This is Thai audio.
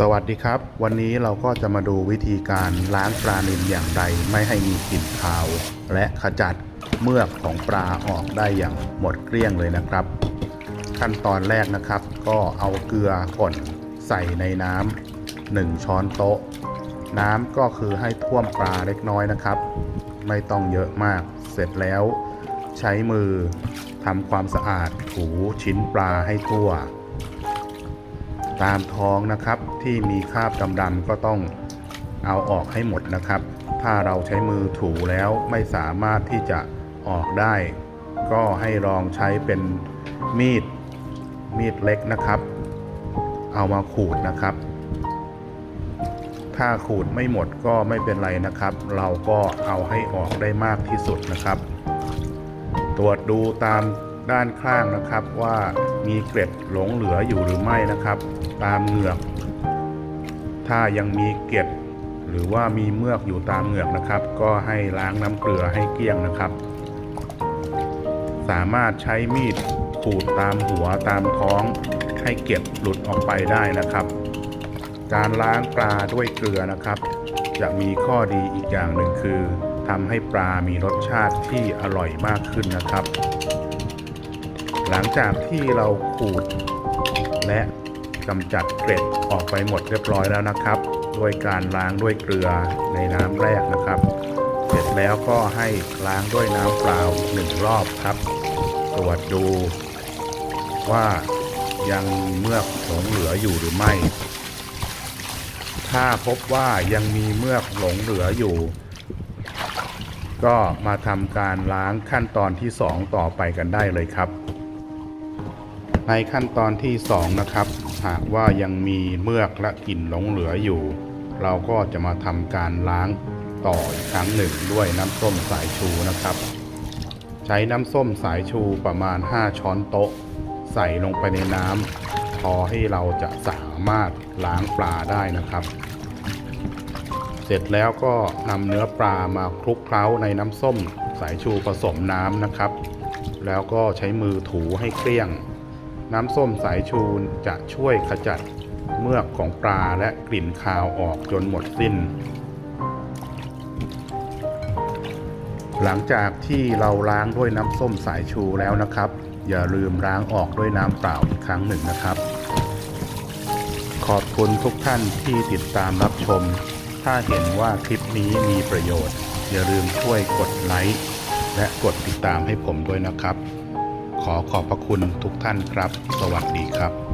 สวัสดีครับ วันนี้เราก็จะมาดูวิธีการล้างปลานิลอย่างไร ไม่ให้มีกลิ่นคาว และขจัดเมือกของปลาออกได้อย่างหมดเกลี้ยงเลยนะครับ ขั้นตอนแรกนะครับ ก็เอาเกลือป่นใส่ในน้ำหนึ่งช้อนโต๊ะ น้ำก็คือให้ท่วมปลาเล็กน้อยนะครับ ไม่ต้องเยอะมากเสร็จแล้ว ใช้มือทำความสะอาดถูชิ้นปลาให้ทั่ว ตามท้องนะครับ ที่มีคราบดำๆก็ต้องเอาออกให้หมดนะครับ ถ้าเราใช้มือถูแล้วไม่สามารถที่จะออกได้ ก็ให้ลองใช้เป็นมีดมีดเล็กนะครับ เอามาขูดนะครับ ถ้าขูดไม่หมดก็ไม่เป็นไรนะครับ เราก็เอาให้ออกได้มากที่สุดนะครับ ตรวจดูตาม ด้านข้างนะครับว่ามีเกล็ดหลงเหลืออยู่หรือไม่นะครับ ตามเหงือก ถ้ายังมีเกล็ดหรือว่ามีเมือกอยู่ตามเหงือกนะครับ ก็ให้ล้างน้ำเกลือให้เกลี้ยงนะครับ สามารถใช้มีดขูดตามหัวตามท้อง ให้เกล็ดหลุดออกไปได้นะครับ การล้างปลาด้วยเกลือนะครับ จะมีข้อดีอีกอย่างหนึ่งคือทำให้ปลามีรสชาติที่อร่อยมากขึ้นนะครับ หลังจากที่เราขูด และกำจัดเกล็ดออกไปหมดเรียบร้อยแล้วนะครับ ด้วยการล้างด้วยเกลือในน้ำแรกนะครับ เสร็จแล้วก็ให้ล้างด้วยน้ำเปล่าหนึ่งรอบครับ ตรวจดูว่ายังมีเมือกหลงเหลืออยู่หรือไม่ ถ้าพบว่ายังมีเมือกหลงเหลืออยู่ ก็มาทำการล้างขั้นตอนที่ 2 ต่อไปกันได้เลยครับ ในขั้นตอนที่ 2 นะครับ หากว่ายังมีเมือกและกลิ่นหลงเหลืออยู่ เราก็จะมาทำการล้างต่ออีกครั้งหนึ่งด้วยน้ำส้มสายชูนะครับ ใช้น้ำส้มสายชูประมาณ 5 ช้อนโต๊ะ ใส่ลงไปในน้ำพอให้เราจะสามารถล้างปลาได้นะครับ เสร็จแล้วก็นำเนื้อปลามาคลุกเคล้าในน้ำส้มสายชูผสมน้ำนะครับ แล้วก็ใช้มือถูให้เกลี้ยง น้ำส้มสายชูจะช่วยขจัดเมือกของปลาและกลิ่นคาวออกจนหมดสิ้น หลังจากที่เราล้างด้วยน้ำส้มสายชูแล้วนะครับ อย่าลืมล้างออกด้วยน้ำเปล่าอีกครั้งหนึ่งนะครับ ขอบคุณทุกท่านที่ติดตามรับชม ถ้าเห็นว่าคลิปนี้มีประโยชน์ อย่าลืมช่วยกดไลค์และกดติดตามให้ผมด้วยนะครับ ขอขอบพระคุณทุกท่านครับ สวัสดีครับ